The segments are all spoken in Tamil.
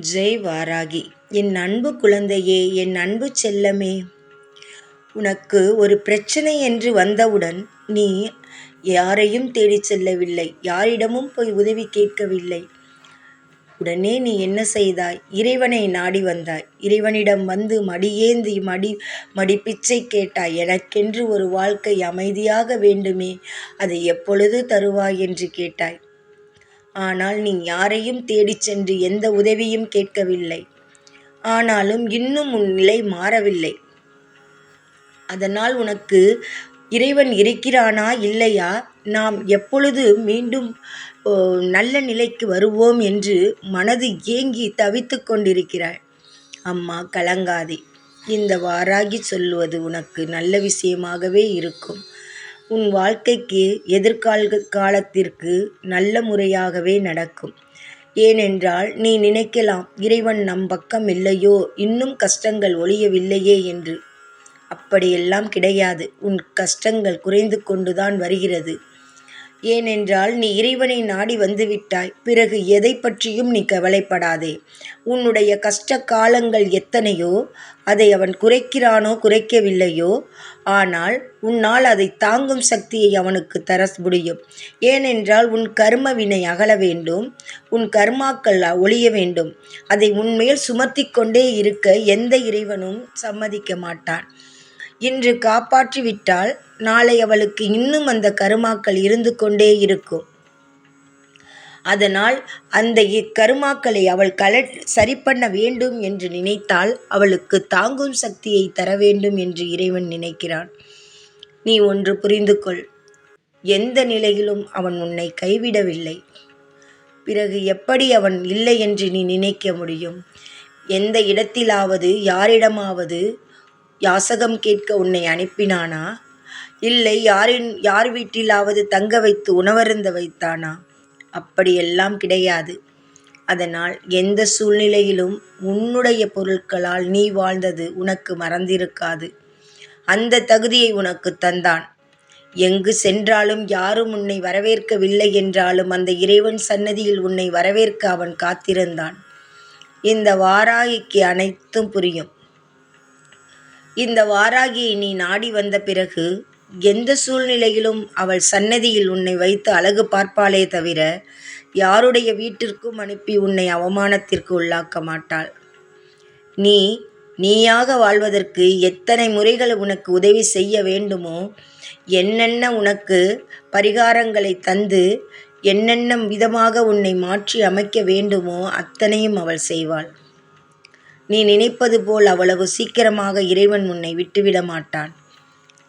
ஜெய் வாராகி. என் அன்பு குழந்தையே என் அன்பு செல்லமே. உனக்கு ஒரு பிரச்சனை என்று வந்தவுடன் நீ யாரையும் தேடிச் செல்லவில்லை. யாரிடமும் போய் உதவி கேட்கவில்லை. உடனே நீ என்ன செய்தாய்? இறைவனை நாடி வந்தாய். இறைவனிடம் வந்து மடியேந்தி மடி மடிப்பிச்சை கேட்டாய். எனக்கென்று ஒரு வாழ்க்கை அமைதியாக வேண்டுமே. அதை எப்பொழுது தருவாய்? என்று கேட்டாய். ஆனால் நீ யாரையும் தேடிச் சென்று எந்த உதவியும் கேட்கவில்லை. ஆனாலும் இன்னும் உன் நிலை மாறவில்லை. அதனால் உனக்கு இறைவன் இருக்கிறானா இல்லையா? நாம் எப்பொழுது மீண்டும் நல்ல நிலைக்கு வருவோம் என்று மனது ஏங்கி தவித்து கொண்டிருக்கிறாய் அம்மா கலங்காதே. இந்த வாராகி சொல்லுவது உனக்கு நல்ல விஷயமாகவே இருக்கும். உன் வாழ்க்கைக்கு எதிர்கால காலத்திற்கு நல்ல முறையாகவே நடக்கும். ஏனென்றால் நீ நினைக்கலாம் இறைவன் நம் பக்கம் இல்லையோ இன்னும் கஷ்டங்கள் ஒழியவில்லையே என்று. அப்படியெல்லாம் கிடையாது. உன் கஷ்டங்கள் குறைந்து கொண்டுதான் வருகிறது. ஏனென்றால் நீ இறைவனை நாடி வந்துவிட்டாய். பிறகு எதை பற்றியும் நீ கவலைப்படாதே. உன்னுடைய கஷ்ட காலங்கள் எத்தனையோ? அதை அவன் குறைக்கிறானோ குறைக்கவில்லையோ? ஆனால் உன்னால் அதை தாங்கும் சக்தியை அவனுக்கு தர முடியும். ஏனென்றால் உன் கர்ம வினை அகல வேண்டும். உன் கர்மாக்கள் ஒழிய வேண்டும். அதை உன்மேல் சுமத்தி கொண்டே இருக்க எந்த இறைவனும் சம்மதிக்க மாட்டான். இன்று காப்பாற்றிவிட்டால் நாளை அவளுக்கு இன்னும் அந்த கருமாக்கள் இருந்து கொண்டே இருக்கும். அதனால் அந்த கருமாக்களை அவள் கல சரி பண்ண வேண்டும் என்று நினைத்தால் அவளுக்கு தாங்கும் சக்தியை தர வேண்டும் என்று இறைவன் நினைக்கிறான். நீ ஒன்று புரிந்து கொள். எந்த நிலையிலும் அவன் உன்னை கைவிடவில்லை. பிறகு எப்படி அவன் இல்லை என்று நீ நினைக்க முடியும்? எந்த இடத்திலாவது யாரிடமாவது யாசகம் கேட்க உன்னை அனுப்பினானா? இல்லை யாரின் யார் வீட்டிலாவது தங்க வைத்து உணவருந்த வைத்தானா? அப்படியெல்லாம் கிடையாது. அதனால் எந்த சூழ்நிலையிலும் உன்னுடைய பொருட்களால் நீ வாழ்ந்தது உனக்கு மறந்திருக்காது. அந்த தகுதியை உனக்கு தந்தான். எங்கு சென்றாலும் யாரும் உன்னை வரவேற்கவில்லை என்றாலும் அந்த இறைவன் சன்னதியில் உன்னை வரவேற்க அவன் காத்திருந்தான். இந்த வாராகிக்கு அனைத்தும் புரியும். இந்த வாராகியை நீ நாடி வந்த பிறகு எந்த சூழ்நிலையிலும் அவள் சன்னதியில் உன்னை வைத்து அழகு பார்ப்பாளே தவிர யாருடைய வீட்டிற்கும் அனுப்பி உன்னை அவமானத்திற்கு உள்ளாக்க மாட்டாள். நீ நீயாக வாழ்வதற்கு எத்தனை முறைகள் உனக்கு உதவி செய்ய வேண்டுமோ என்னென்ன உனக்கு பரிகாரங்களை தந்து என்னென்ன விதமாக உன்னை மாற்றி அமைக்க வேண்டுமோ அத்தனையும் அவள் செய்வாள். நீ நினைப்பது போல் அவ்வளவு சீக்கிரமாக இறைவன் உன்னை விட்டுவிட மாட்டான்.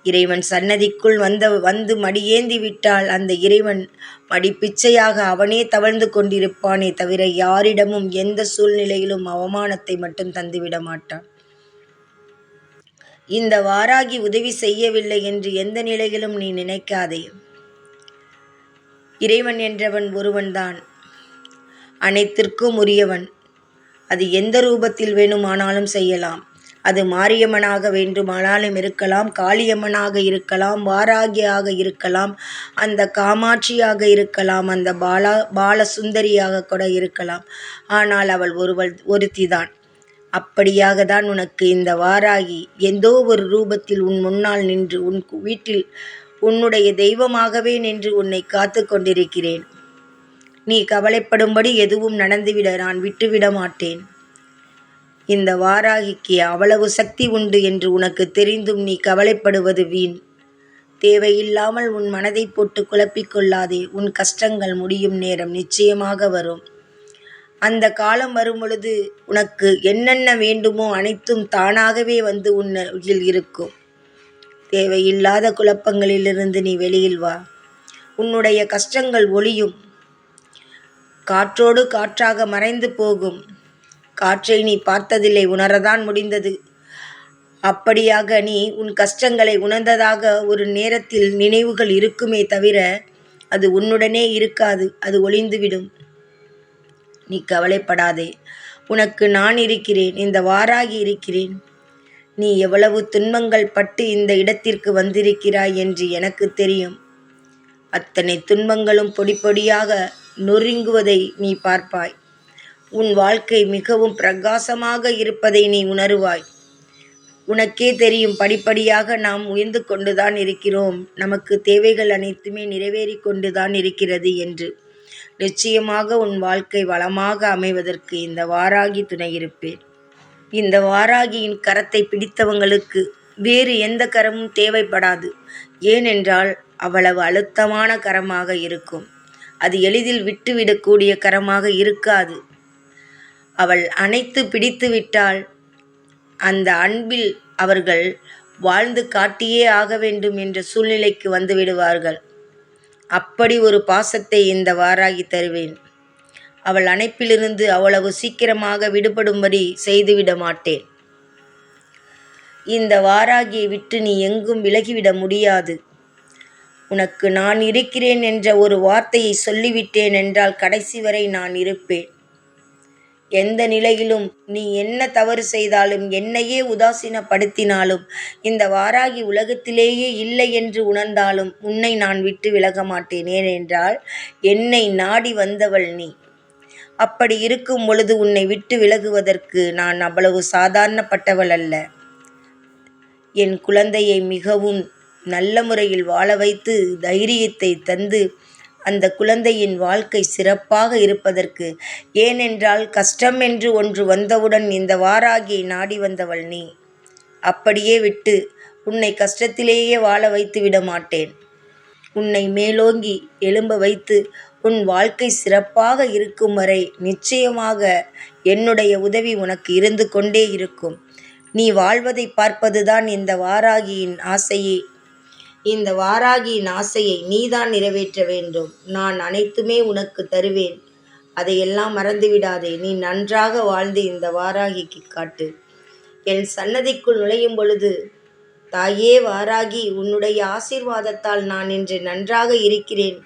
இறைவன் சன்னதிக்குள் வந்த வந்து மடியேந்தி விட்டால் அந்த இறைவன் மடி பிச்சையாக அவனே தவழ்ந்து கொண்டிருப்பானே தவிர யாரிடமும் எந்த சூழ்நிலையிலும் அவமானத்தை மட்டும் தந்துவிட மாட்டான். இந்த வாராகி உதவி செய்யவில்லை என்று எந்த நிலையிலும் நீ நினைக்காதே. இறைவன் என்றவன் ஒருவன்தான். அனைத்திற்கும் உரியவன். அது எந்த ரூபத்தில் வேணுமானாலும் செய்யலாம். அது மாரியம்மனாக வேண்டுமானாலும் இருக்கலாம் காளியம்மனாக இருக்கலாம் வாராகியாக இருக்கலாம் அந்த காமாட்சியாக இருக்கலாம் அந்த பாலா பாலசுந்தரியாக கூட இருக்கலாம். ஆனால் அவள் ஒருவள் ஒருத்திதான். அப்படியாக தான் உனக்கு இந்த வாராகி எந்தோ ஒரு ரூபத்தில் உன் முன்னால் நின்று உன் வீட்டில் உன்னுடைய தெய்வமாகவே நின்று உன்னை காத்து கொண்டிருக்கிறேன். நீ கவலைப்படும்படி எதுவும் நடந்துவிட நான் விட்டுவிட மாட்டேன். இந்த வாராகிக்கு அவ்வளவு சக்தி உண்டு என்று உனக்கு தெரிந்தும் நீ கவலைப்படுவது வீண். தேவையில்லாமல் உன் மனதை போட்டு குழப்பிக்கொள்ளாதே உன் கஷ்டங்கள் முடியும் நேரம் நிச்சயமாக வரும். அந்த காலம் வரும்பொழுது உனக்கு என்னென்ன வேண்டுமோ அனைத்தும் தானாகவே வந்து உன்னில் இருக்கும். தேவையில்லாத குழப்பங்களிலிருந்து நீ வெளியில் வா. உன்னுடைய கஷ்டங்கள் ஒளியும் காற்றோடு காற்றாக மறைந்து போகும். காற்றை நீ பார்த்ததில்லை உணரதான் முடிந்தது. அப்படியாக நீ உன் கஷ்டங்களை உணர்ந்ததாக ஒரு நேரத்தில் நினைவுகள் இருக்குமே தவிர அது உன்னுடனே இருக்காது அது ஒளிந்துவிடும். நீ கவலைப்படாதே. உனக்கு நான் இருக்கிறேன் இந்த வாராகி இருக்கிறேன். நீ எவ்வளவு துன்பங்கள் பட்டு இந்த இடத்திற்கு வந்திருக்கிறாய் என்று எனக்கு தெரியும். அத்தனை துன்பங்களும் பொடி பொடியாக நொறுங்குவதை நீ பார்ப்பாய். உன் வாழ்க்கை மிகவும் பிரகாசமாக இருப்பதை நீ உணருவாய். உனக்கே தெரியும் படிப்படியாக நாம் உயர்ந்து கொண்டுதான் இருக்கிறோம். நமக்கு தேவைகள் அனைத்துமே நிறைவேறி கொண்டுதான் இருக்கிறது என்று. நிச்சயமாக உன் வாழ்க்கை வளமாக அமைவதற்கு இந்த வாராகி துணை இருப்பேன். இந்த வாராகியின் கரத்தை பிடித்தவங்களுக்கு வேறு எந்த கரமும் தேவைப்படாது. ஏனென்றால் அவ்வளவு அழுத்தமான கரமாக இருக்கும். அது எளிதில் விட்டுவிடக்கூடிய கரமாக இருக்காது. அவள் அணைத்து பிடித்து விட்டால் அந்த அன்பில் அவர்கள் வாழ்ந்து காட்டியே ஆக வேண்டும் என்ற சூழ்நிலைக்கு வந்து விடுவார்கள். அப்படி ஒரு பாசத்தை இந்த வாராகி தருவேன். அவள் அணைப்பிலிருந்து அவ்வளவு சீக்கிரமாக விடுபடும்படி செய்துவிட மாட்டேன். இந்த வாராகியை விட்டு நீ எங்கும் விலகிவிட முடியாது. உனக்கு நான் இருக்கிறேன் என்ற ஒரு வார்த்தையை சொல்லிவிட்டேன் என்றால் கடைசி வரை நான் இருப்பேன். எந்த நிலையிலும் நீ என்ன தவறு செய்தாலும் என்னையே உதாசீனப்படுத்தினாலும் இந்த வாராகி உலகத்திலேயே இல்லை என்று உணர்ந்தாலும் உன்னை நான் விட்டு விலக மாட்டேன் ஏனென்றால் என்னை நாடி வந்தவள் நீ. அப்படி இருக்கும் பொழுது உன்னை விட்டு விலகுவதற்கு நான் அவ்வளவு சாதாரணப்பட்டவள் அல்ல. என் குழந்தையை மிகவும் நல்ல முறையில் வாழ வைத்து தைரியத்தை தந்து அந்த குழந்தையின் வாழ்க்கை சிறப்பாக இருப்பதற்கு ஏனென்றால் கஷ்டம் என்று ஒன்று வந்தவுடன் இந்த வாராகியை நாடி வந்தவள் நீ. அப்படியே விட்டு உன்னை கஷ்டத்திலேயே வாழ வைத்து விட மாட்டேன். உன்னை மேலோங்கி எழும்ப வைத்து உன் வாழ்க்கை சிறப்பாக இருக்கும் வரை நிச்சயமாக என்னுடைய உதவி உனக்கு இருந்து கொண்டே இருக்கும். நீ வாழ்வதை பார்ப்பதுதான் இந்த வாராகியின் ஆசையே. இந்த வாராகியின் ஆசையை நீதான் நிறைவேற்ற வேண்டும். நான் அனைத்துமே உனக்கு தருவேன். அதையெல்லாம் மறந்துவிடாதே. நீ நன்றாக வாழ்ந்து இந்த வாராகிக்கு காட்டு. என் சன்னதிக்குள் நுழையும் பொழுது தாயே வாராகி உன்னுடைய ஆசீர்வாதத்தால் நான் இன்று நன்றாக இருக்கிறேன்.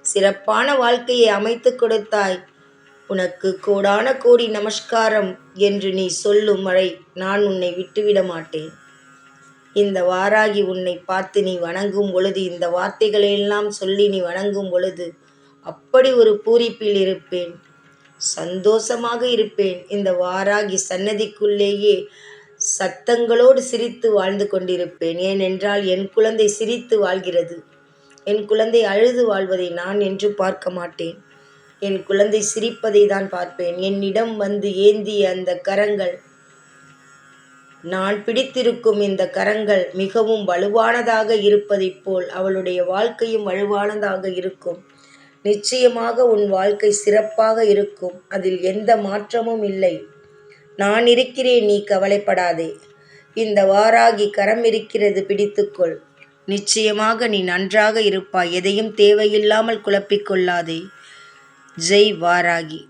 சிறப்பான வாழ்க்கையை அமைத்து கொடுத்தாய். உனக்கு கோடான கோடி நமஸ்காரம் என்று நீ சொல்லும் வரை நான் உன்னை விட்டுவிட மாட்டேன். இந்த வாராகி உன்னை பார்த்து நீ வணங்கும் பொழுது இந்த வார்த்தைகளையெல்லாம் சொல்லி நீ வணங்கும் பொழுது அப்படி ஒரு பூரிப்பில் இருப்பேன். சந்தோஷமாக இருப்பேன். இந்த வாராகி சன்னதிக்குள்ளேயே சத்தங்களோடு சிரித்து வாழ்ந்து கொண்டிருப்பேன். ஏனென்றால் என் குழந்தை சிரித்து வாழ்கிறது. என் குழந்தை அழுது வாழ்வதை நான் என்று பார்க்க மாட்டேன். என் குழந்தை சிரிப்பதை தான் பார்ப்பேன். என்னிடம் வந்து ஏந்திய அந்த கரங்கள் நான் பிடித்திருக்கும் இந்த கரங்கள் மிகவும் வலுவானதாக இருப்பதைப் போல் அவளுடைய வாழ்க்கையும் வலுவானதாக இருக்கும். நிச்சயமாக உன் வாழ்க்கை சிறப்பாக இருக்கும். அதில் எந்த மாற்றமும் இல்லை. நான் இருக்கிறேன் நீ கவலைப்படாதே. இந்த வாராகி கரம் இருக்கிறது பிடித்துக்கொள். நிச்சயமாக நீ நன்றாக இருப்பாய். எதையும் தேவையில்லாமல் குழப்பிக்கொள்ளாதே ஜெய் வாராகி.